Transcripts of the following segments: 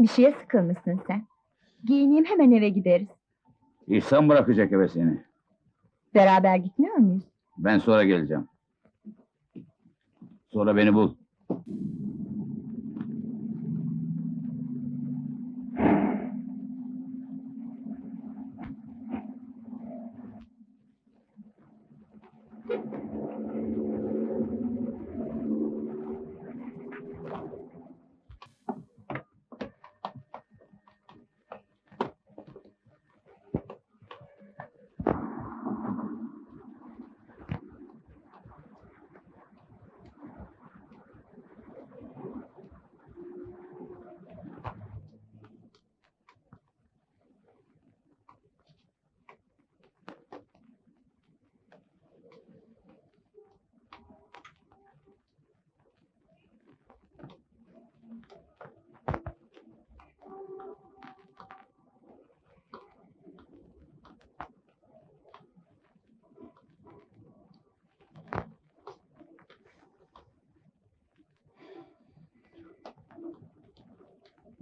Bir şeye sıkılmışsın sen. Giyineyim hemen eve gideriz. İhsan bırakacak eve seni. Beraber gitmiyor muyuz? Ben sonra geleceğim. Sonra beni bul.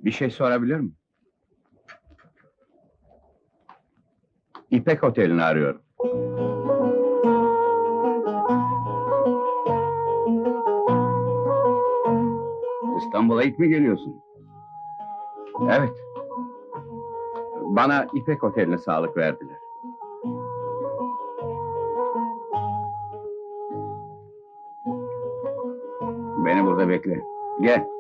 Bir şey sorabilir miyim? İpek Oteli'ni arıyorum. İstanbul'a ilk mi geliyorsun? Evet. Bana İpek Oteli'ne sağlık verdiler. Beni burada bekle. Gel.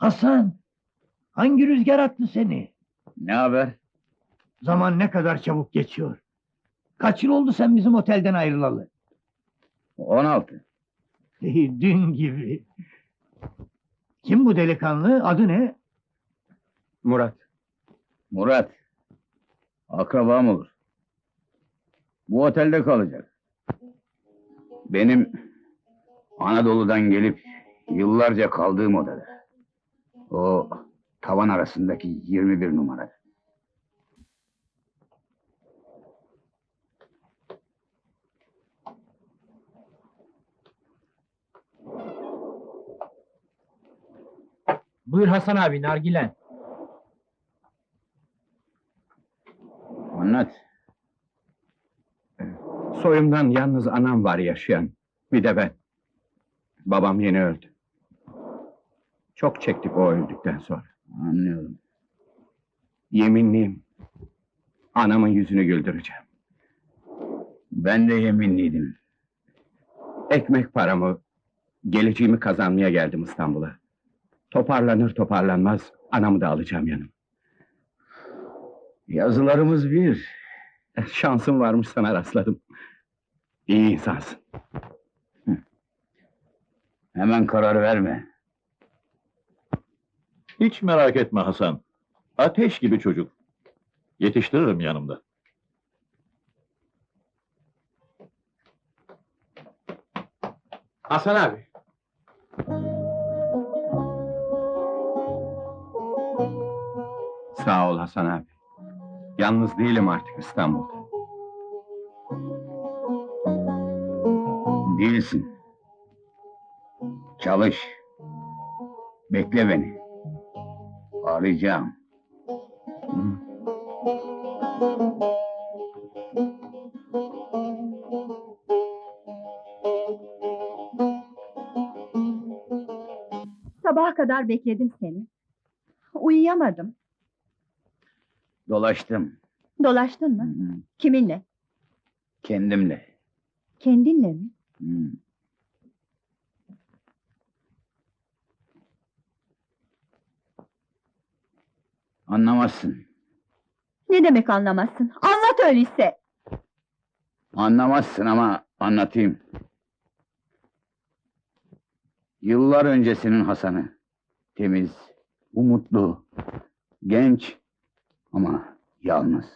Hasan, hangi rüzgar attı seni? Ne haber? Zaman ne kadar çabuk geçiyor. Kaç yıl oldu sen bizim otelden ayrılalı? 16. Dün gibi. Kim bu delikanlı? Adı ne? Murat, Murat. Akrabam olur. Bu otelde kalacak. Benim Anadolu'dan gelip yıllarca kaldığım odada. O tavan arasındaki 21 numara. Buyur Hasan abi nargilen. Anlat. soyumdan yalnız anam var yaşayan. Bir de ben. Babam yeni öldü. Çok çektik o öldükten sonra. Anlıyorum. Yeminliyim. Anamın yüzünü güldüreceğim. Ben de yeminliydim. Ekmek paramı, geleceğimi kazanmaya geldim İstanbul'a. Toparlanır toparlanmaz anamı da alacağım yanıma. Yazılarımız bir. Şansım varmış sana rastladım. İyi insansın. Hemen karar verme. Hiç merak etme Hasan. Ateş gibi çocuk. Yetiştiririm yanımda. Hasan abi. Sağ ol Hasan abi. Yalnız değilim artık İstanbul'da. Değilsin. Çalış. Bekle beni. Arayacağım. Sabaha kadar bekledim seni. Uyuyamadım. Dolaştım. Dolaştın mı? Hı, Kiminle? Kendimle. Kendinle mi? Hı. Anlamazsın. Ne demek anlamazsın? Anlat öyleyse. Anlamazsın ama anlatayım. Yıllar öncesinin Hasan'ı. Temiz, umutlu, genç ama yalnız.